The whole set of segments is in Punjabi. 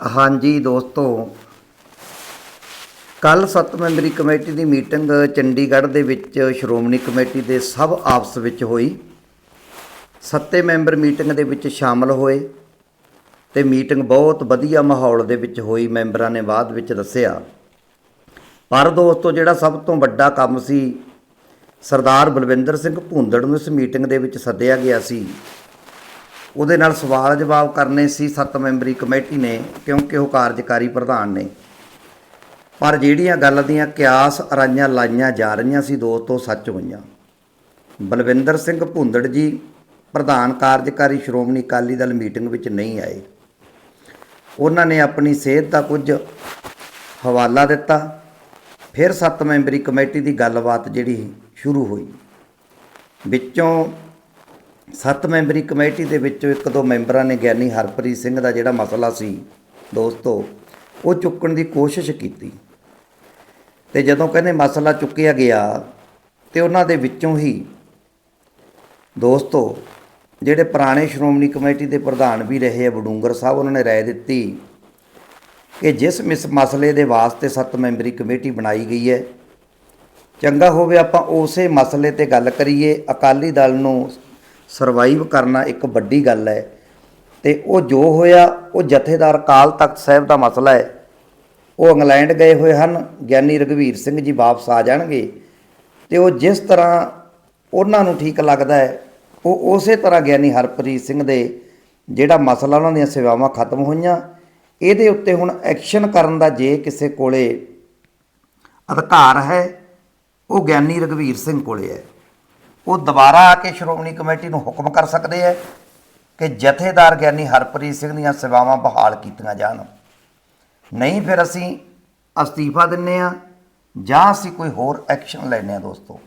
ਹਾਂਜੀ ਦੋਸਤੋ ਕੱਲ ਸੱਤ ਮੈਂਬਰੀ ਕਮੇਟੀ ਦੀ ਮੀਟਿੰਗ ਚੰਡੀਗੜ੍ਹ ਦੇ ਵਿੱਚ ਸ਼੍ਰੋਮਣੀ ਕਮੇਟੀ ਦੇ ਸਭ ਆਪਸ ਵਿੱਚ ਹੋਈ। ਸੱਤੇ ਮੈਂਬਰ ਮੀਟਿੰਗ ਦੇ ਵਿੱਚ ਸ਼ਾਮਲ ਹੋਏ ਤੇ ਮੀਟਿੰਗ ਬਹੁਤ ਵਧੀਆ ਮਾਹੌਲ ਦੇ ਵਿੱਚ ਹੋਈ, ਮੈਂਬਰਾਂ ਨੇ ਬਾਅਦ ਵਿੱਚ ਦੱਸਿਆ। ਪਰ ਦੋਸਤੋ, ਜਿਹੜਾ ਸਭ ਤੋਂ ਵੱਡਾ ਕੰਮ ਸੀ, ਸਰਦਾਰ ਬਲਵਿੰਦਰ ਸਿੰਘ ਭੁੰਦੜ ਨੂੰ ਇਸ ਮੀਟਿੰਗ ਦੇ ਵਿੱਚ ਸੱਦਿਆ ਗਿਆ ਸੀ। ਉਹਦੇ ਨਾਲ ਸਵਾਲ ਜਵਾਬ ਕਰਨੇ ਸੀ, ਸੱਤ ਮੈਂਬਰੀ ਕਮੇਟੀ ਨੇ, ਕਿਉਂਕਿ ਉਹ ਕਾਰਜਕਾਰੀ ਪ੍ਰਧਾਨ ਨੇ। ਪਰ ਜਿਹੜੀਆਂ ਗੱਲ ਦੀਆਂ ਕਿਆਸ ਅਰਾਈਆਂ ਲਾਈਆਂ ਜਾ ਰਹੀਆਂ ਸੀ, ਦੋ ਤੋਂ ਸੱਚ ਹੋਈਆਂ। ਬਲਵਿੰਦਰ ਸਿੰਘ ਭੁੰਦੜ ਜੀ, ਪ੍ਰਧਾਨ ਕਾਰਜਕਾਰੀ ਸ਼੍ਰੋਮਣੀ ਅਕਾਲੀ ਦਲ ਮੀਟਿੰਗ ਵਿੱਚ ਨਹੀਂ ਆਏ। ਉਹਨਾਂ ਨੇ ਆਪਣੀ ਸਿਹਤ ਦਾ ਕੁਝ ਹਵਾਲਾ ਦਿੱਤਾ। ਫਿਰ ਸੱਤ ਮੈਂਬਰੀ ਕਮੇਟੀ ਦੀ ਗੱਲਬਾਤ ਜਿਹੜੀ ਸ਼ੁਰੂ ਹੋਈ। ਵਿੱਚੋਂ ਸੱਤ ਮੈਂਬਰੀ ਕਮੇਟੀ ਦੇ ਵਿੱਚੋਂ ਇੱਕ ਦੋ ਮੈਂਬਰਾਂ ਨੇ ਗਿਆਨੀ ਹਰਪ੍ਰੀਤ ਸਿੰਘ ਦਾ ਜਿਹੜਾ ਮਸਲਾ ਸੀ ਦੋਸਤੋ, ਉਹ ਚੁੱਕਣ ਦੀ ਕੋਸ਼ਿਸ਼ ਕੀਤੀ। ਤੇ ਜਦੋਂ ਕਹਿੰਦੇ ਮਸਲਾ ਚੁੱਕਿਆ ਗਿਆ, ਤੇ ਉਹਨਾਂ ਦੇ ਵਿੱਚੋਂ ਹੀ ਦੋਸਤੋ, ਜਿਹੜੇ ਪੁਰਾਣੇ ਸ਼੍ਰੋਮਣੀ ਕਮੇਟੀ ਦੇ ਪ੍ਰਧਾਨ ਵੀ ਰਹੇ ਆ ਬਡੂੰਗਰ ਸਾਹਿਬ, ਉਹਨਾਂ ਨੇ ਰਾਏ ਦਿੱਤੀ ਕਿ ਜਿਸ ਮਿਸ ਮਸਲੇ ਦੇ ਵਾਸਤੇ ਸੱਤ ਮੈਂਬਰੀ ਕਮੇਟੀ ਬਣਾਈ ਗਈ ਹੈ, ਚੰਗਾ ਹੋਵੇ ਆਪਾਂ ਉਸੇ ਮਸਲੇ ਤੇ ਗੱਲ ਕਰੀਏ, ਅਕਾਲੀ ਦਲ ਨੂੰ ਸਰਵਾਈਵ ਕਰਨਾ ਇੱਕ ਵੱਡੀ ਗੱਲ ਹੈ। ਤੇ ਉਹ ਜੋ ਹੋਇਆ, ਉਹ ਜਥੇਦਾਰ ਕਾਲ ਤਖਤ ਸਾਹਿਬ ਦਾ ਮਸਲਾ ਹੈ। ਉਹ ਇੰਗਲੈਂਡ ਗਏ ਹੋਏ ਹਨ, ਗਿਆਨੀ ਰਘਵੀਰ ਸਿੰਘ ਜੀ ਵਾਪਸ ਆ ਜਾਣਗੇ। ਤੇ ਉਹ ਜਿਸ ਤਰ੍ਹਾਂ ਉਹਨਾਂ ਨੂੰ ਠੀਕ ਲੱਗਦਾ ਹੈ, ਉਹ ਉਸੇ ਤਰ੍ਹਾਂ ਗਿਆਨੀ ਹਰਪ੍ਰੀਤ ਸਿੰਘ ਦੇ ਜਿਹੜਾ ਮਸਲਾ ਉਹਨਾਂ ਦੀਆਂ ਸੇਵਾਵਾਂ ਖਤਮ ਹੋਈਆਂ, ਇਹਦੇ ਉੱਤੇ ਹੁਣ ਐਕਸ਼ਨ ਕਰਨ ਦਾ ਜੇ ਕਿਸੇ ਕੋਲੇ ਅਧਿਕਾਰ ਹੈ, ਉਹ ਗਿਆਨੀ ਰਘਵੀਰ ਸਿੰਘ ਕੋਲੇ ਹੈ। ਉਹ ਦੁਬਾਰਾ ਆ ਕੇ ਸ਼੍ਰੋਮਣੀ ਕਮੇਟੀ ਨੂੰ ਹੁਕਮ ਕਰ ਸਕਦੇ ਹੈ ਕਿ ਜਥੇਦਾਰ ਗਿਆਨੀ ਹਰਪ੍ਰੀਤ ਸਿੰਘ ਦੀਆਂ ਸੇਵਾਵਾਂ ਬਹਾਲ ਕੀਤੀਆਂ ਜਾਣ। ਨਹੀਂ ਫਿਰ ਅਸੀਂ ਅਸਤੀਫਾ ਦਿੰਨੇ ਆ ਜਾਂ ਅਸੀਂ ਕੋਈ ਹੋਰ ਐਕਸ਼ਨ ਲੈਨੇ ਆ ਦੋਸਤੋ।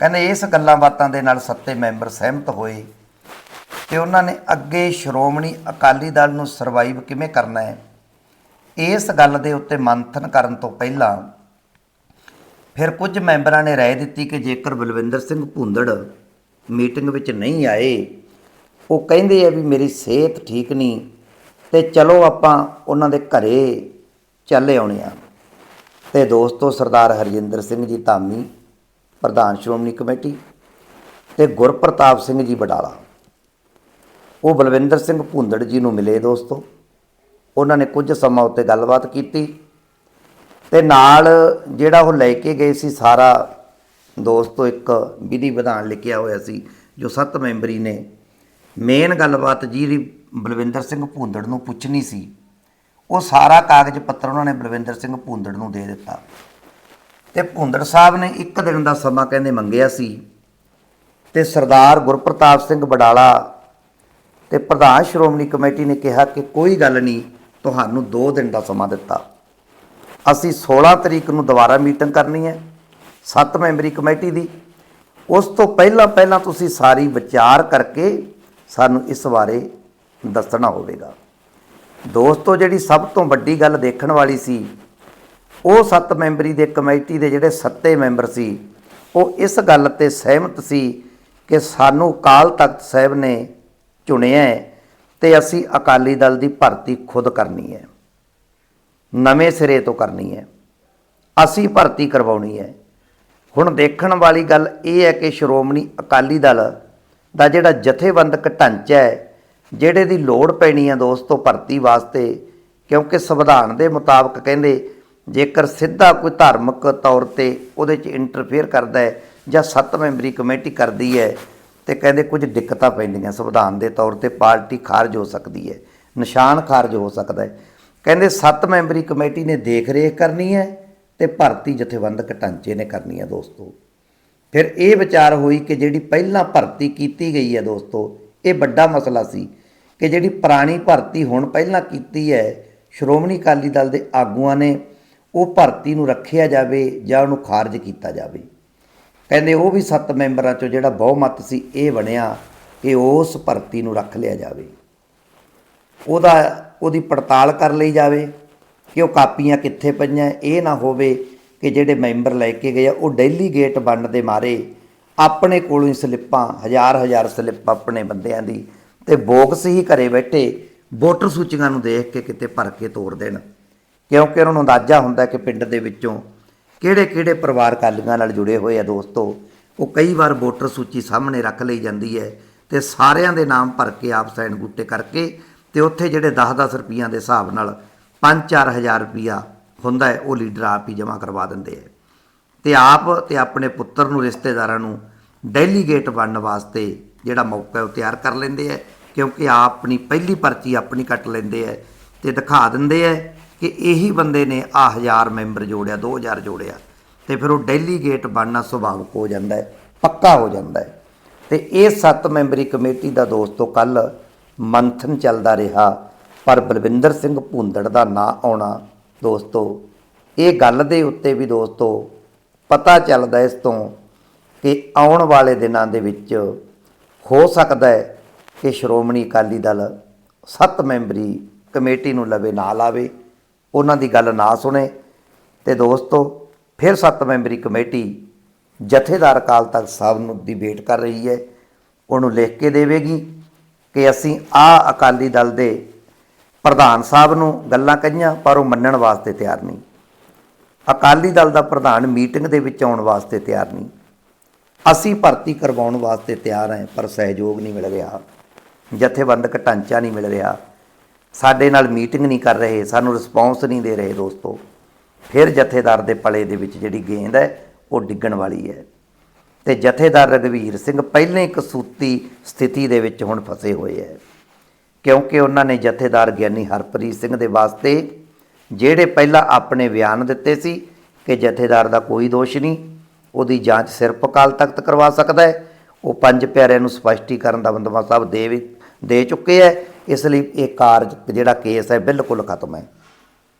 ਕਹਿੰਦੇ ਇਸ ਗੱਲਾਂ ਬਾਤਾਂ ਦੇ ਨਾਲ ਸੱਤੇ ਮੈਂਬਰ ਸਹਿਮਤ ਹੋਏ ਤੇ ਉਹਨਾਂ ਨੇ ਅੱਗੇ ਸ਼੍ਰੋਮਣੀ ਅਕਾਲੀ ਦਲ ਨੂੰ ਸਰਵਾਈਵ ਕਿਵੇਂ ਕਰਨਾ ਹੈ ਇਸ ਗੱਲ ਦੇ ਉੱਤੇ ਮੰਥਨ ਕਰਨ ਤੋਂ ਪਹਿਲਾਂ ਫਿਰ ਕੁਝ ਮੈਂਬਰਾਂ ਨੇ ਰਾਏ ਦਿੱਤੀ ਕਿ ਜੇਕਰ ਬਲਵਿੰਦਰ ਸਿੰਘ ਭੁੰਦੜ ਮੀਟਿੰਗ ਵਿੱਚ ਨਹੀਂ ਆਏ, ਉਹ ਕਹਿੰਦੇ ਆ ਵੀ ਮੇਰੀ ਸਿਹਤ ਠੀਕ ਨਹੀਂ ਤੇ ਚਲੋ ਆਪਾਂ ਉਹਨਾਂ ਦੇ ਘਰੇ ਚੱਲੇ ਆਉਣੇ ਆ। ਤੇ ਦੋਸਤੋ ਸਰਦਾਰ ਹਰਜਿੰਦਰ ਸਿੰਘ ਜੀ ਧਾਮੀ, ਪ੍ਰਧਾਨ ਸ਼੍ਰੋਮਣੀ ਕਮੇਟੀ ਤੇ ਗੁਰਪ੍ਰਤਾਪ ਸਿੰਘ ਜੀ ਬਡਾਲਾ ਉਹ ਬਲਵਿੰਦਰ ਸਿੰਘ ਭੁੰਦੜ ਜੀ ਨੂੰ ਮਿਲੇ ਦੋਸਤੋ। ਉਹਨਾਂ ਨੇ ਕੁਝ ਸਮਾਂ ਉੱਤੇ ਗੱਲਬਾਤ ਕੀਤੀ। ਤੇ ਨਾਲ ਜਿਹੜਾ ਉਹ ਲੈ ਕੇ ਗਏ ਸੀ ਸਾਰਾ ਦੋਸਤੋ ਇੱਕ ਵਿਧੀ ਵਿਧਾਨ ਲਿਖਿਆ ਹੋਇਆ ਸੀ, ਜੋ ਸੱਤ ਮੈਂਬਰੀ ਨੇ। ਮੇਨ ਗੱਲਬਾਤ ਜਿਹੜੀ ਬਲਵਿੰਦਰ ਸਿੰਘ ਭੁੰਦੜ ਨੂੰ ਪੁੱਛਣੀ ਸੀ, ਉਹ ਸਾਰਾ ਕਾਗਜ਼ ਪੱਤਰ ਉਹਨਾਂ ਨੇ ਬਲਵਿੰਦਰ ਸਿੰਘ ਭੁੰਦੜ ਨੂੰ ਦੇ ਦਿੱਤਾ। ਤੇ ਭੁੰਦੜ ਸਾਹਿਬ ਨੇ ਇੱਕ ਦਿਨ ਦਾ ਸਮਾਂ ਕਹਿੰਦੇ ਮੰਗਿਆ ਸੀ, ਤੇ ਸਰਦਾਰ ਗੁਰਪ੍ਰਤਾਪ ਸਿੰਘ ਬਡਾਲਾ ਤੇ ਪ੍ਰਧਾਨ ਸ਼੍ਰੋਮਣੀ ਕਮੇਟੀ ਨੇ ਕਿਹਾ ਕਿ ਕੋਈ ਗੱਲ ਨਹੀਂ, ਤੁਹਾਨੂੰ 2 ਦਿਨ ਦਾ ਸਮਾਂ ਦਿੱਤਾ। ਅਸੀਂ 16 ਤਰੀਕ ਨੂੰ ਦੁਬਾਰਾ ਮੀਟਿੰਗ ਕਰਨੀ ਹੈ 7 ਮੈਂਬਰੀ ਕਮੇਟੀ ਦੀ। ਉਸ ਤੋਂ ਪਹਿਲਾਂ ਪਹਿਲਾਂ ਤੁਸੀਂ ਸਾਰੀ ਵਿਚਾਰ ਕਰਕੇ ਸਾਨੂੰ ਇਸ ਬਾਰੇ ਦੱਸਣਾ ਹੋਵੇਗਾ। ਦੋਸਤੋ, ਜਿਹੜੀ ਸਭ ਤੋਂ ਵੱਡੀ ਗੱਲ ਦੇਖਣ ਵਾਲੀ ਸੀ, ਉਹ 7 ਮੈਂਬਰੀ ਦੇ ਕਮੇਟੀ ਦੇ ਜਿਹੜੇ ਸੱਤੇ ਮੈਂਬਰ ਸੀ, ਉਹ ਇਸ ਗੱਲ ਤੇ ਸਹਿਮਤ ਸੀ ਕਿ ਸਾਨੂੰ ਕਾਲ ਤਖਤ ਸਾਹਿਬ ਨੇ ਚੁਣਿਆ ਹੈ ਤੇ ਅਸੀਂ ਅਕਾਲੀ ਦਲ ਦੀ ਭਰਤੀ ਖੁਦ ਕਰਨੀ ਹੈ। ਨਵੇਂ ਸਿਰੇ ਤੋਂ ਕਰਨੀ ਹੈ। ਅਸੀਂ ਭਰਤੀ ਕਰਵਾਉਣੀ ਹੈ। ਹੁਣ ਦੇਖਣ ਵਾਲੀ ਗੱਲ ਇਹ ਹੈ ਕਿ ਸ਼੍ਰੋਮਣੀ ਅਕਾਲੀ ਦਲ ਦਾ ਜਿਹੜਾ ਜਥੇਬੰਦਕ ਢਾਂਚਾ ਹੈ, ਜਿਹੜੇ ਦੀ ਲੋੜ ਪੈਣੀ ਹੈ ਦੋਸਤੋ ਭਰਤੀ ਵਾਸਤੇ, ਕਿਉਂਕਿ ਸੰਵਿਧਾਨ ਦੇ ਮੁਤਾਬਕ ਕਹਿੰਦੇ ਜੇਕਰ ਸਿੱਧਾ ਕੋਈ ਧਾਰਮਿਕ ਤੌਰ ਤੇ ਉਹਦੇ 'ਚ ਇੰਟਰਫੇਅਰ ਕਰਦਾ ਹੈ ਜਾਂ ਸੱਤ ਮੈਂਬਰੀ ਕਮੇਟੀ ਕਰਦੀ ਹੈ ਤੇ ਕਹਿੰਦੇ ਕੁਝ ਦਿੱਕਤਾਂ ਪੈਂਦੀਆਂ, ਸੰਵਿਧਾਨ ਦੇ ਤੌਰ ਤੇ ਪਾਰਟੀ ਖਾਰਜ ਹੋ ਸਕਦੀ ਹੈ, ਨਿਸ਼ਾਨ ਖਾਰਜ ਹੋ ਸਕਦਾ ਹੈ। ਕਹਿੰਦੇ ਸੱਤ ਮੈਂਬਰੀ ਕਮੇਟੀ ਨੇ ਦੇਖ ਰੇਖ ਕਰਨੀ ਹੈ ਤੇ ਭਰਤੀ ਜਥੇਬੰਦਕ ਢਾਂਚੇ ਨੇ ਕਰਨੀ ਹੈ ਦੋਸਤੋ। ਫਿਰ ਇਹ ਵਿਚਾਰ ਹੋਈ ਕਿ ਜਿਹੜੀ ਪਹਿਲਾਂ ਭਰਤੀ ਕੀਤੀ ਗਈ ਹੈ ਦੋਸਤੋ, ਇਹ ਵੱਡਾ ਮਸਲਾ ਸੀ ਕਿ ਜਿਹੜੀ ਪੁਰਾਣੀ ਭਰਤੀ ਹੁਣ ਪਹਿਲਾਂ ਕੀਤੀ ਹੈ, ਸ਼੍ਰੋਮਣੀ ਅਕਾਲੀ ਦਲ ਦੇ ਆਗੂਆਂ ਨੇ ਉਹ ਭਰਤੀ ਨੂੰ ਰੱਖਿਆ ਜਾਵੇ ਜਾਂ ਉਹਨੂੰ ਖਾਰਜ ਕੀਤਾ ਜਾਵੇ। ਕਹਿੰਦੇ ਉਹ ਵੀ ਸੱਤ ਮੈਂਬਰਾਂ ਚੋਂ ਜਿਹੜਾ ਬਹੁਮਤ ਸੀ, ਇਹ ਬਣਿਆ ਕਿ ਉਸ ਭਰਤੀ ਨੂੰ ਰੱਖ ਲਿਆ ਜਾਵੇ। ਉਹਦਾ, ਉਹਦੀ ਪੜਤਾਲ ਕਰ ਲਈ ਜਾਵੇ ਕਿ ਉਹ ਕਾਪੀਆਂ ਕਿੱਥੇ ਪਈਆਂ, ਇਹ ਨਾ ਹੋਵੇ ਕਿ ਜਿਹੜੇ ਮੈਂਬਰ ਲੈ ਕੇ ਗਏ ਆ, ਉਹ ਡੇਲੀ ਗੇਟ ਵੰਡ ਦੇ ਮਾਰੇ। ਆਪਣੇ ਕੋਲੋਂ ਹੀ ਸਲਿੱਪਾਂ, ਹਜ਼ਾਰ ਹਜ਼ਾਰ ਸਲਿੱਪ ਆਪਣੇ ਬੰਦਿਆਂ ਦੀ ਤੇ ਬੋਕਸ ਹੀ ਘਰੇ ਬੈਠੇ ਵੋਟਰ ਸੂਚੀਆਂ ਨੂੰ ਦੇਖ ਕੇ ਕਿਤੇ ਭਰ ਕੇ ਤੋੜ ਦੇਣ। ਕਿਉਂਕਿ ਉਹਨਾਂ ਨੂੰ ਅੰਦਾਜ਼ਾ ਹੁੰਦਾ ਕਿ ਪਿੰਡ ਦੇ ਵਿੱਚੋਂ ਕਿਹੜੇ ਕਿਹੜੇ ਪਰਿਵਾਰ ਕਾਲੀਆਂ ਨਾਲ ਜੁੜੇ ਹੋਏ ਆ ਦੋਸਤੋ, ਉਹ ਕਈ ਵਾਰ ਵੋਟਰ ਸੂਚੀ ਸਾਹਮਣੇ ਰੱਖ ਲਈ ਜਾਂਦੀ ਹੈ ਤੇ ਸਾਰਿਆਂ ਦੇ ਨਾਮ ਭਰ ਕੇ ਆਪ ਸਾਈਨ ਬੂਟੇ ਕਰਕੇ ਤੇ ਉੱਥੇ ਜਿਹੜੇ 10-10 ਰੁਪਈਆਂ ਦੇ ਹਿਸਾਬ ਨਾਲ 5-4000 ਰੁਪਈਆ ਹੁੰਦਾ ਹੈ, ਉਹ ਲੀਡਰ ਆਪ ਹੀ ਜਮ੍ਹਾਂ ਕਰਵਾ ਦਿੰਦੇ ਹੈ। ਤੇ ਆਪ ਤੇ ਆਪਣੇ ਪੁੱਤਰ ਨੂੰ, ਰਿਸ਼ਤੇਦਾਰਾਂ ਨੂੰ ਡੈਲੀਗੇਟ ਬਣਨ ਵਾਸਤੇ ਜਿਹੜਾ ਮੌਕਾ ਉਹ ਤਿਆਰ ਕਰ ਲੈਂਦੇ ਹੈ, ਕਿਉਂਕਿ ਆਪ ਆਪਣੀ ਪਹਿਲੀ ਪਰਚੀ ਆਪਣੀ ਕੱਟ ਲੈਂਦੇ ਹੈ ਤੇ ਦਿਖਾ ਦਿੰਦੇ ਹੈ ਕਿ ਇਹੀ ਬੰਦੇ ਨੇ ਆ 1000 ਮੈਂਬਰ ਜੋੜਿਆ 2000 ਜੋੜਿਆ। ਤੇ ਫਿਰ ਉਹ ਡੈਲੀਗੇਟ ਬਣਨਾ ਸੁਭਾਵਿਕ ਹੋ ਜਾਂਦਾ ਹੈ, ਪੱਕਾ ਹੋ ਜਾਂਦਾ ਹੈ। ਤੇ ਇਹ ਸੱਤ ਮੈਂਬਰੀ ਕਮੇਟੀ ਦਾ ਦੋਸਤੋ ਕੱਲ ਮੰਥਨ ਚੱਲਦਾ ਰਿਹਾ। ਪਰ ਬਲਵਿੰਦਰ ਸਿੰਘ ਭੁੰਦੜ ਦਾ ਨਾਂ ਆਉਣਾ, ਦੋਸਤੋ, ਇਹ ਗੱਲ ਦੇ ਉੱਤੇ ਵੀ ਦੋਸਤੋ, ਪਤਾ ਚੱਲਦਾ ਇਸ ਤੋਂ ਕਿ ਆਉਣ ਵਾਲੇ ਦਿਨਾਂ ਦੇ ਵਿੱਚ ਹੋ ਸਕਦਾ ਹੈ ਕਿ ਸ਼੍ਰੋਮਣੀ ਅਕਾਲੀ ਦਲ ਸੱਤ ਮੈਂਬਰੀ ਕਮੇਟੀ ਨੂੰ ਲਵੇ ਨਾ ਲਾਵੇ। ਉਹਨਾਂ ਦੀ ਗੱਲ ਨਾ ਸੁਣੇ ਤੇ ਦੋਸਤੋ, ਫਿਰ ਸੱਤ ਮੈਂਬਰੀ ਕਮੇਟੀ ਜਥੇਦਾਰ ਅਕਾਲ ਤਖਤ ਸਾਹਿਬ ਨੂੰ ਦੀ ਵੇਟ ਕਰ ਰਹੀ ਹੈ। ਉਹਨੂੰ ਲਿਖ ਕੇ ਦੇਵੇਗੀ। ਕਿ ਅਸੀਂ ਆ ਅਕਾਲੀ ਦਲ ਦੇ ਪ੍ਰਧਾਨ ਸਾਹਿਬ ਨੂੰ ਗੱਲਾਂ ਕਹੀਆਂ, ਪਰ ਉਹ ਮੰਨਣ ਵਾਸਤੇ ਤਿਆਰ ਨਹੀਂ। ਅਕਾਲੀ ਦਲ ਦਾ ਪ੍ਰਧਾਨ ਮੀਟਿੰਗ ਦੇ ਵਿੱਚ ਆਉਣ ਵਾਸਤੇ ਤਿਆਰ ਨਹੀਂ। ਅਸੀਂ ਭਰਤੀ ਕਰਵਾਉਣ ਵਾਸਤੇ ਤਿਆਰ ਹਾਂ, ਪਰ ਸਹਿਯੋਗ ਨਹੀਂ ਮਿਲ ਰਿਹਾ। ਜਥੇਬੰਦਕ ਢਾਂਚਾ ਨਹੀਂ ਮਿਲ ਰਿਹਾ। ਸਾਡੇ ਨਾਲ ਮੀਟਿੰਗ ਨਹੀਂ ਕਰ ਰਹੇ, ਸਾਨੂੰ ਰਿਸਪੌਂਸ ਨਹੀਂ ਦੇ ਰਹੇ ਦੋਸਤੋ। ਫਿਰ ਜਥੇਦਾਰ ਦੇ ਪਲੇ ਦੇ ਵਿੱਚ ਜਿਹੜੀ ਗੇਂਦ ਹੈ, ਉਹ ਡਿੱਗਣ ਵਾਲੀ ਹੈ। ਤੇ ਜਥੇਦਾਰ ਰਗਵੀਰ ਸਿੰਘ ਪਹਿਲਾਂ ਹੀ ਕਸੂਤੀ ਸਥਿਤੀ ਦੇ ਵਿੱਚ ਹੁਣ ਫਸੇ ਹੋਏ ਹੈ। ਕਿਉਂਕਿ ਉਹਨਾਂ ਨੇ ਜਥੇਦਾਰ ਗਿਆਨੀ ਹਰਪ੍ਰੀਤ ਸਿੰਘ ਦੇ ਵਾਸਤੇ ਜਿਹੜੇ ਪਹਿਲਾਂ ਆਪਣੇ ਬਿਆਨ ਦਿੱਤੇ ਸੀ ਕਿ ਜਥੇਦਾਰ ਦਾ ਕੋਈ ਦੋਸ਼ ਨਹੀਂ, ਉਹਦੀ ਜਾਂਚ ਸਿਰਫ ਅਕਾਲ ਤਖਤ ਕਰਵਾ ਸਕਦਾ ਹੈ। ਉਹ ਪੰਜ ਪਿਆਰਿਆਂ ਨੂੰ ਸਪਸ਼ਟੀਕਰਨ ਦਾ ਬੰਦੋਬਸਤ ਸਾਹਿਬ ਦੇ ਵੀ ਦੇ ਚੁੱਕੇ ਹੈ। ਇਸ ਲਈ ਇਹ ਕਾਰਜ ਜਿਹੜਾ ਕੇਸ ਹੈ ਬਿਲਕੁਲ ਖਤਮ ਹੈ।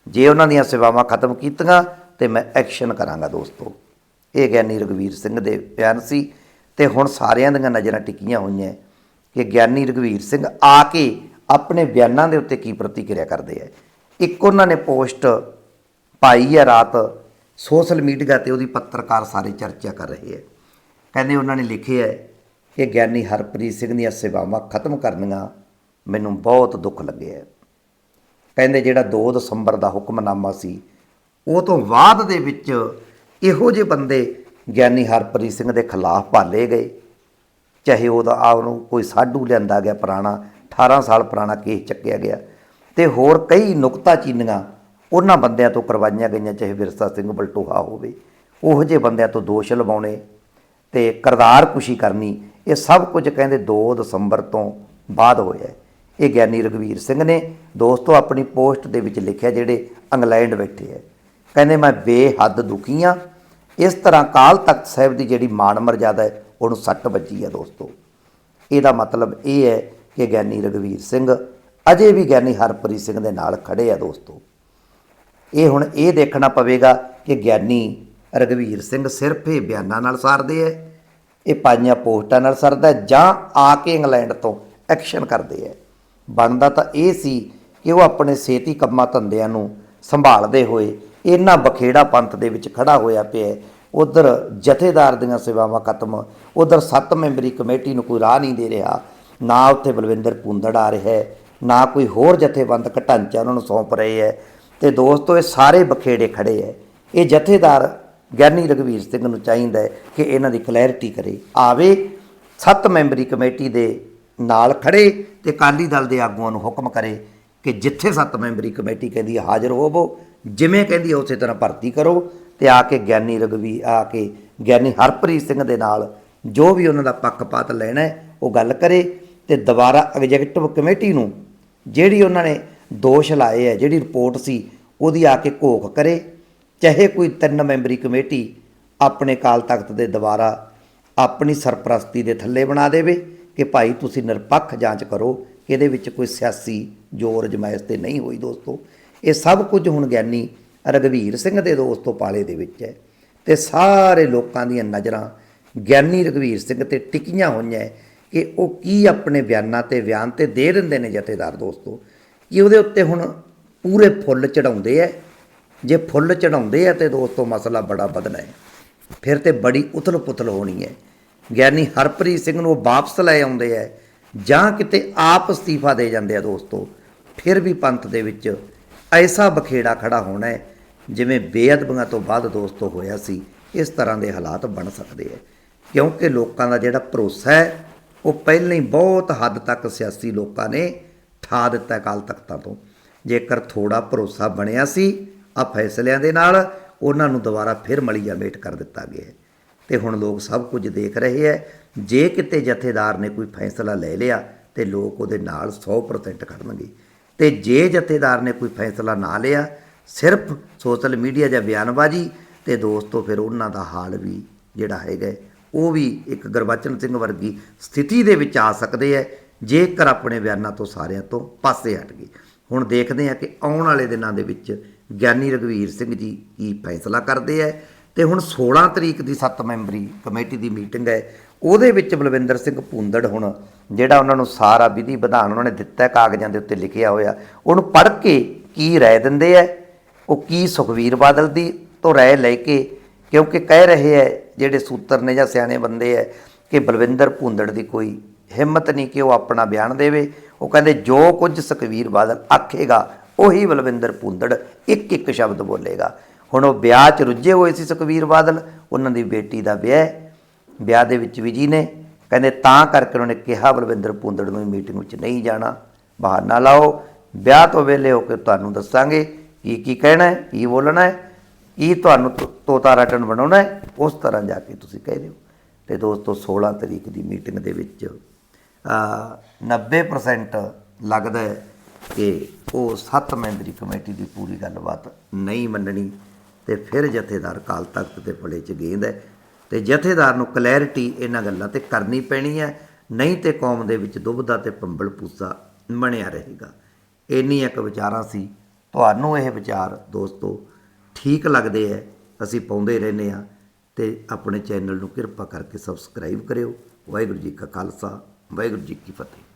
ਜੇ ਉਹਨਾਂ ਦੀਆਂ ਸੇਵਾਵਾਂ ਖਤਮ ਕੀਤੀਆਂ ਤੇ ਮੈਂ ਐਕਸ਼ਨ ਕਰਾਂਗਾ ਦੋਸਤੋ। ਇਹ ਗਿਆਨੀ ਰਘਵੀਰ ਸਿੰਘ ਦੇ ਬਿਆਨ ਸੀ ਤੇ ਹੁਣ ਸਾਰਿਆਂ ਦੀਆਂ ਨਜ਼ਰਾਂ ਟਿਕੀਆਂ ਹੋਈਆਂ ਕਿ ਗਿਆਨੀ ਰਘਵੀਰ ਸਿੰਘ ਆ ਕੇ ਆਪਣੇ ਬਿਆਨਾਂ ਦੇ ਉੱਤੇ ਕੀ ਪ੍ਰਤੀਕਿਰਿਆ ਕਰਦੇ ਹੈ ਇੱਕ ਉਹਨਾਂ ਨੇ ਪੋਸਟ ਪਾਈ ਹੈ ਰਾਤ, ਸੋਸ਼ਲ ਮੀਡੀਆ ਤੇ ਉਹਦੀ ਪੱਤਰਕਾਰ ਸਾਰੇ ਚਰਚਾ ਕਰ ਰਹੇ ਹੈ ਕਹਿੰਦੇ ਉਹਨਾਂ ਨੇ ਲਿਖਿਆ ਹੈ ਕਿ ਗਿਆਨੀ ਹਰਪ੍ਰੀਤ ਸਿੰਘ ਦੀਆਂ ਸੇਵਾਵਾਂ ਖਤਮ ਕਰਨੀਆਂ ਮੈਨੂੰ ਬਹੁਤ ਦੁੱਖ ਲੱਗਿਆ ਕਹਿੰਦੇ ਜਿਹੜਾ 2 ਦਸੰਬਰ ਦਾ ਹੁਕਮਨਾਮਾ ਸੀ, ਉਹ ਤੋਂ ਬਾਅਦ ਦੇ ਵਿੱਚ ਇਹੋ ਜਿਹੇ ਬੰਦੇ ਗਿਆਨੀ ਹਰਪ੍ਰੀਤ ਸਿੰਘ ਦੇ ਖਿਲਾਫ ਭਾਲੇ ਗਏ। ਚਾਹੇ ਉਹਦਾ ਆ ਉਹਨੂੰ ਕੋਈ ਸਾਡੂ ਲਿਆਂਦਾ ਗਿਆ ਪੁਰਾਣਾ 18 ਸਾਲ ਪੁਰਾਣਾ ਕੇਸ ਚੱਕਿਆ ਗਿਆ ਤੇ ਹੋਰ ਕਈ ਨੁਕਤਾ ਚੀਨੀਆਂ ਉਹਨਾਂ ਬੰਦਿਆਂ ਤੋਂ ਕਰਵਾਈਆਂ ਗਈਆਂ, ਚਾਹੇ ਵਿਰਸਾ ਸਿੰਘ ਬਲਟੋਹਾ ਹੋਵੇ। ਉਹੋ ਜਿਹੇ ਬੰਦਿਆਂ ਤੋਂ ਦੋਸ਼ ਲਵਾਉਣੇ ਤੇ ਕਰਦਾਰ ਕੁਸ਼ੀ ਕਰਨੀ, ਇਹ ਸਭ ਕੁਝ ਕਹਿੰਦੇ 2 ਦਸੰਬਰ ਤੋਂ ਬਾਅਦ ਹੋਇਆ ਇਹ ਗਿਆਨੀ ਰਘਵੀਰ ਸਿੰਘ ਨੇ ਦੋਸਤੋ ਆਪਣੀ ਪੋਸਟ ਦੇ ਵਿੱਚ ਲਿਖਿਆ, ਜਿਹੜੇ ਇੰਗਲੈਂਡ ਬੈਠੇ ਹੈ। ਕਹਿੰਦੇ, ਮੈਂ ਬੇਹੱਦ ਦੁਖੀ ਹਾਂ। ਇਸ ਤਰ੍ਹਾਂ ਕਾਲ ਤਖਤ ਸਾਹਿਬ ਦੀ ਜਿਹੜੀ ਮਾਣ ਮਰਜ਼ਾਦਾ ਹੈ, ਉਹਨੂੰ ਸੱਟ ਵੱਜੀ ਹੈ ਦੋਸਤੋ। ਇਹਦਾ ਮਤਲਬ ਇਹ ਹੈ ਕਿ ਗਿਆਨੀ ਰਘਵੀਰ ਸਿੰਘ, ਅਜੇ ਵੀ ਗਿਆਨੀ ਹਰਪ੍ਰੀਤ ਸਿੰਘ ਦੇ ਨਾਲ ਖੜੇ ਆ ਦੋਸਤੋ। ਇਹ ਹੁਣ ਇਹ ਦੇਖਣਾ ਪਵੇਗਾ ਕਿ ਗਿਆਨੀ ਰਘਵੀਰ ਸਿੰਘ ਸਿਰਫ ਇਹ ਬਿਆਨਾਂ ਨਾਲ ਸਾਰਦੇ ਐ ਇਹ ਪਾਈਆਂ ਪੋਸਟਾਂ ਨਾਲ ਸਰਦਾ ਜਾਂ ਆ ਕੇ ਇੰਗਲੈਂਡ ਤੋਂ ਐਕਸ਼ਨ ਕਰਦੇ ਐ ਬਣਦਾ ਤਾਂ ਇਹ ਸੀ ਕਿ ਉਹ ਆਪਣੇ ਸੇਤੀ ਕੰਮਾਂ ਧੰਦਿਆਂ ਨੂੰ ਸੰਭਾਲਦੇ ਹੋਏ ਇਹਨਾਂ ਬਖੇੜਾ ਪੰਥ ਦੇ ਵਿੱਚ ਖੜਾ ਹੋਇਆ ਪਿਆ ਉਧਰ ਜਥੇਦਾਰ ਦੀਆਂ ਸੇਵਾਵਾਂ ਖਤਮ, ਉਧਰ ਸੱਤ ਮੈਂਬਰੀ ਕਮੇਟੀ ਨੂੰ ਕੋਈ ਰਾਹ ਨਹੀਂ ਦੇ ਰਿਹਾ, ਨਾ ਉੱਥੇ ਬਲਵਿੰਦਰ ਪੁੰਦੜ ਆ ਰਿਹਾ ਹੈ, ਨਾ ਕੋਈ ਹੋਰ ਜਥੇਬੰਦਕ ਢਾਂਚਾ ਉਹਨਾਂ ਨੂੰ ਸੌਂਪ ਰਹੇ ਹੈ। ਤੇ ਦੋਸਤੋ, ਇਹ ਸਾਰੇ ਬਖੇੜੇ ਖੜੇ ਹੈ। ਇਹ ਜਥੇਦਾਰ ਗਿਆਨੀ ਰਘਵੀਰ ਸਿੰਘ ਨੂੰ ਚਾਹੀਦਾ ਹੈ ਕਿ ਇਹਨਾਂ ਦੀ ਕਲੈਰਿਟੀ ਕਰੇ। ਆਵੇ, ਸੱਤ ਮੈਂਬਰੀ ਕਮੇਟੀ ਦੇ ਨਾਲ ਖੜੇ ਤੇ ਅਕਾਲੀ ਦਲ ਦੇ ਆਗੂਆਂ ਨੂੰ ਹੁਕਮ ਕਰੇ ਕਿ ਜਿੱਥੇ ਸੱਤ ਮੈਂਬਰੀ ਕਮੇਟੀ ਕਹਿੰਦੀ ਹਾਜ਼ਰ ਹੋਵੋ ਜਿਵੇਂ ਕਹਿੰਦੀ ਹੈ ਉਸੇ ਤਰ੍ਹਾਂ ਭਰਤੀ ਕਰੋ ਤੇ ਆ ਕੇ ਗਿਆਨੀ ਰਘਵੀ, ਆ ਕੇ ਗਿਆਨੀ ਹਰਪ੍ਰੀਤ ਸਿੰਘ ਦੇ ਨਾਲ ਜੋ ਵੀ ਉਹਨਾਂ ਦਾ ਪੱਖਪਾਤ ਲੈਣਾ ਉਹ ਗੱਲ ਕਰੇ ਤੇ ਦੁਬਾਰਾ ਐਗਜੈਕਟਿਵ ਕਮੇਟੀ ਨੂੰ ਜਿਹੜੀ ਉਹਨਾਂ ਨੇ ਦੋਸ਼ ਲਾਏ ਹੈ ਜਿਹੜੀ ਰਿਪੋਰਟ ਸੀ, ਉਹਦੀ ਆ ਕੇ ਘੋਖ ਕਰੇ। ਚਾਹੇ ਕੋਈ ਤਿੰਨ ਮੈਂਬਰੀ ਕਮੇਟੀ ਆਪਣੇ ਕਾਲ ਤਖਤ ਦੇ ਦੁਆਰਾ ਆਪਣੀ ਸਰਪ੍ਰਸਤੀ ਦੇ ਥੱਲੇ ਬਣਾ ਦੇਵੇ ਕਿ ਭਾਈ ਤੁਸੀਂ ਨਿਰਪੱਖ ਜਾਂਚ ਕਰੋ ਇਹਦੇ ਵਿੱਚ ਕੋਈ ਸਿਆਸੀ ਜ਼ੋਰ ਜਮਾਇਸ਼ ਤੇ ਨਹੀਂ ਹੋਈ ਦੋਸਤੋ। ਇਹ ਸਭ ਕੁਝ ਹੁਣ ਗਿਆਨੀ ਰਗਵੀਰ ਸਿੰਘ ਦੇ ਦੋਸਤੋ ਪਾਲੇ ਦੇ ਵਿੱਚ ਹੈ ਤੇ ਸਾਰੇ ਲੋਕਾਂ ਦੀਆਂ ਨਜ਼ਰਾਂ ਗਿਆਨੀ ਰਗਵੀਰ ਸਿੰਘ ਤੇ ਟਿਕੀਆਂ ਹੋਈਆਂ ਕਿ ਉਹ ਕੀ ਆਪਣੇ ਬਿਆਨਾਂ ਤੇ ਬਿਆਨ ਤੇ ਦੇ ਦਿੰਦੇ ਨੇ ਜਥੇਦਾਰ ਦੋਸਤੋ। ਕਿ ਉਹਦੇ ਉੱਤੇ ਹੁਣ ਪੂਰੇ ਫੁੱਲ ਚੜਾਉਂਦੇ ਐ ਜੇ ਫੁੱਲ ਚੜਾਉਂਦੇ ਆ ਤੇ ਦੋਸਤੋ ਮਸਲਾ ਬੜਾ ਵਧਣਾ ਹੈ। ਫਿਰ ਤੇ ਬੜੀ ਉਥਲ ਪੁਥਲ ਹੋਣੀ ਹੈ। ਗਿਆਨੀ ਹਰਪ੍ਰੀਤ ਸਿੰਘ ਨੂੰ ਉਹ ਵਾਪਸ ਲੈ ਆਉਂਦੇ ਐ ਜਾਂ ਕਿਤੇ ਆਪ ਅਸਤੀਫਾ ਦੇ ਜਾਂਦੇ ਆ ਦੋਸਤੋ। ਫਿਰ ਵੀ ਪੰਥ ਦੇ ਵਿੱਚ ਐਸਾ ਬਖੇੜਾ ਖੜਾ ਹੋਣਾ ਹੈ, ਜਿਵੇਂ ਬੇਅਦਬੀਆਂ ਤੋਂ ਬਾਅਦ ਦੋਸਤੋ ਹੋਇਆ ਸੀ, ਇਸ ਤਰ੍ਹਾਂ ਦੇ ਹਾਲਾਤ ਬਣ ਸਕਦੇ ਹੈ। ਕਿਉਂਕਿ ਲੋਕਾਂ ਦਾ ਜਿਹੜਾ ਭਰੋਸਾ ਹੈ, ਉਹ ਪਹਿਲਾਂ ਹੀ ਬਹੁਤ ਹੱਦ ਤੱਕ ਸਿਆਸੀ ਲੋਕਾਂ ਨੇ ਠਾ ਦਿੱਤਾ ਅਕਾਲ ਤਖਤਾਂ ਤੋਂ। ਜੇਕਰ ਥੋੜਾ ਭਰੋਸਾ ਬਣਿਆ ਸੀ ਆ ਫੈਸਲਿਆਂ ਦੇ ਨਾਲ ਉਹਨਾਂ ਨੂੰ ਦੁਬਾਰਾ ਫਿਰ ਮਲੀਆ ਮੇਟ ਕਰ ਦਿੱਤਾ ਗਿਆ ਹੈ। ਤੇ ਹੁਣ ਲੋਕ ਸਭ ਕੁਝ ਦੇਖ ਰਹੇ ਹੈ, ਜੇ ਕਿਤੇ ਜਥੇਦਾਰ ਨੇ ਕੋਈ ਫੈਸਲਾ ਲੈ ਲਿਆ, ਤੇ ਲੋਕ ਉਹਦੇ ਨਾਲ 100% ਖੜਨਗੇ। ਤੇ ਜੇ ਜਥੇਦਾਰ ਨੇ ਕੋਈ ਫੈਸਲਾ ਨਾ ਲਿਆ, ਸਿਰਫ ਸੋਸ਼ਲ ਮੀਡੀਆ ਜਾਂ ਬਿਆਨਬਾਜ਼ੀ, ਤੇ ਦੋਸਤੋ ਫਿਰ ਉਹਨਾਂ ਦਾ ਹਾਲ ਵੀ ਜਿਹੜਾ ਹੈਗਾ ਉਹ ਵੀ ਇੱਕ ਗੁਰਬਚਨ ਸਿੰਘ ਵਰਗੀ ਸਥਿਤੀ ਦੇ ਵਿੱਚ ਆ ਸਕਦੇ ਹੈ, ਜੇਕਰ ਆਪਣੇ ਬਿਆਨਾਂ ਤੋਂ ਸਾਰਿਆਂ ਤੋਂ ਪਾਸੇ ਹਟ ਗਏ। ਹੁਣ ਦੇਖਦੇ ਹਾਂ ਕਿ ਆਉਣ ਵਾਲੇ ਦਿਨਾਂ ਦੇ ਵਿੱਚ ਗਿਆਨੀ ਰਗਵੀਰ ਸਿੰਘ ਜੀ ਕੀ ਫੈਸਲਾ ਕਰਦੇ ਹੈ। ਤੇ ਹੁਣ 16 ਤਰੀਕ ਦੀ 7 ਮੈਂਬਰੀ ਕਮੇਟੀ ਦੀ ਮੀਟਿੰਗ ਹੈ, ਉਹਦੇ ਵਿੱਚ ਬਲਵਿੰਦਰ ਸਿੰਘ ਭੁੰਦੜ ਹੁਣ ਜਿਹੜਾ ਉਹਨਾਂ ਨੂੰ ਸਾਰਾ ਵਿਧੀ ਵਿਧਾਨ ਉਹਨਾਂ ਨੇ ਦਿੱਤਾ ਕਾਗਜ਼ਾਂ ਦੇ ਉੱਤੇ ਲਿਖਿਆ ਹੋਇਆ। ਉਹਨੂੰ ਪੜ੍ਹ ਕੇ ਕੀ ਰਾਏ ਦਿੰਦੇ ਹੈ ਉਹ ਕੀ ਸੁਖਵੀਰ ਬਾਦਲ ਦੀ ਤੋਂ ਰਾਏ ਲੈ ਕੇ, ਕਿਉਂਕਿ ਕਹਿ ਰਹੇ ਹੈ ਜਿਹੜੇ ਸੂਤਰ ਨੇ ਜਾਂ ਸਿਆਣੇ ਬੰਦੇ ਹੈ ਕਿ ਬਲਵਿੰਦਰ ਭੁੰਦੜ ਦੀ ਕੋਈ ਹਿੰਮਤ ਨਹੀਂ ਕਿ ਉਹ ਆਪਣਾ ਬਿਆਨ ਦੇਵੇ। ਉਹ ਕਹਿੰਦੇ, ਜੋ ਕੁਝ ਸੁਖਵੀਰ ਬਾਦਲ ਆਖੇਗਾ, ਉਹੀ ਬਲਵਿੰਦਰ ਭੁੰਦੜ ਇੱਕ ਇੱਕ ਸ਼ਬਦ ਬੋਲੇਗਾ। ਹੁਣ ਉਹ ਵਿਆਹ 'ਚ ਰੁੱਝੇ ਹੋਏ ਸੀ ਸੁਖਵੀਰ ਬਾਦਲ, ਉਹਨਾਂ ਦੀ ਬੇਟੀ ਦਾ ਵਿਆਹ ਵਿਆਹ ਦੇ ਵਿੱਚ ਵਿਜੀ ਨੇ। ਕਹਿੰਦੇ ਤਾਂ ਕਰਕੇ ਉਹਨਾਂ ਨੇ ਕਿਹਾ, ਬਲਵਿੰਦਰ ਭੁੰਦੜ ਨੂੰ ਮੀਟਿੰਗ ਵਿੱਚ ਨਹੀਂ ਜਾਣਾ। ਬਾਹਰ ਨਾ ਲਾਓ। ਵਿਆਹ ਤੋਂ ਵੇਲੇ ਹੋ ਕੇ ਤੁਹਾਨੂੰ ਦੱਸਾਂਗੇ ਕੀ ਕੀ ਕਹਿਣਾ ਹੈ, ਕੀ ਬੋਲਣਾ ਹੈ, ਕੀ ਤੁਹਾਨੂੰ ਤੋ- ਤੋਤਾ ਰਟਣ ਬਣਾਉਣਾ ਹੈ, ਉਸ ਤਰ੍ਹਾਂ ਜਾ ਕੇ ਤੁਸੀਂ ਕਹਿ ਦਿਓ। ਤੇ ਦੋਸਤੋ 16 ਤਰੀਕ ਦੀ ਮੀਟਿੰਗ ਦੇ ਵਿੱਚ ਆ 90% ਲੱਗਦਾ ਹੈ ਕਿ ਉਹ ਸੱਤ ਮੈਂਬਰੀ ਕਮੇਟੀ ਦੀ ਪੂਰੀ ਗੱਲਬਾਤ ਨਹੀਂ ਮੰਨਣੀ ਤੇ ਫਿਰ ਜਥੇਦਾਰ ਕਾਲ ਤਖਤ ਦੇ ਫਲੇ 'ਚ ਗੇਂਦ ਹੈ। ਤੇ ਜਥੇਦਾਰ ਨੂੰ ਕਲੈਰਿਟੀ ਇਹਨਾਂ ਗੱਲਾਂ ਤੇ ਕਰਨੀ ਪੈਣੀ ਹੈ। ਨਹੀਂ ਤੇ ਕੌਮ ਦੇ ਵਿੱਚ ਦੁਬਦਾ ਤੇ ਪੰਬਲ ਪੂਸਾ ਬਣਿਆ ਰਹੇਗਾ। ਇੰਨੀ ਇੱਕ ਵਿਚਾਰਾਂ ਸੀ। ਤੁਹਾਨੂੰ ਇਹ ਵਿਚਾਰ ਦੋਸਤੋ ਠੀਕ ਲੱਗਦੇ ਹੈ ਅਸੀਂ ਪਾਉਂਦੇ ਰਹਿੰਦੇ ਆ ਤੇ ਆਪਣੇ ਚੈਨਲ ਨੂੰ ਕਿਰਪਾ ਕਰਕੇ ਸਬਸਕ੍ਰਾਈਬ ਕਰਿਓ। ਵਾਹਿਗੁਰੂ ਜੀ ਕਾ ਖਾਲਸਾ, ਵਾਹਿਗੁਰੂ ਜੀ ਕੀ ਫਤਿਹ।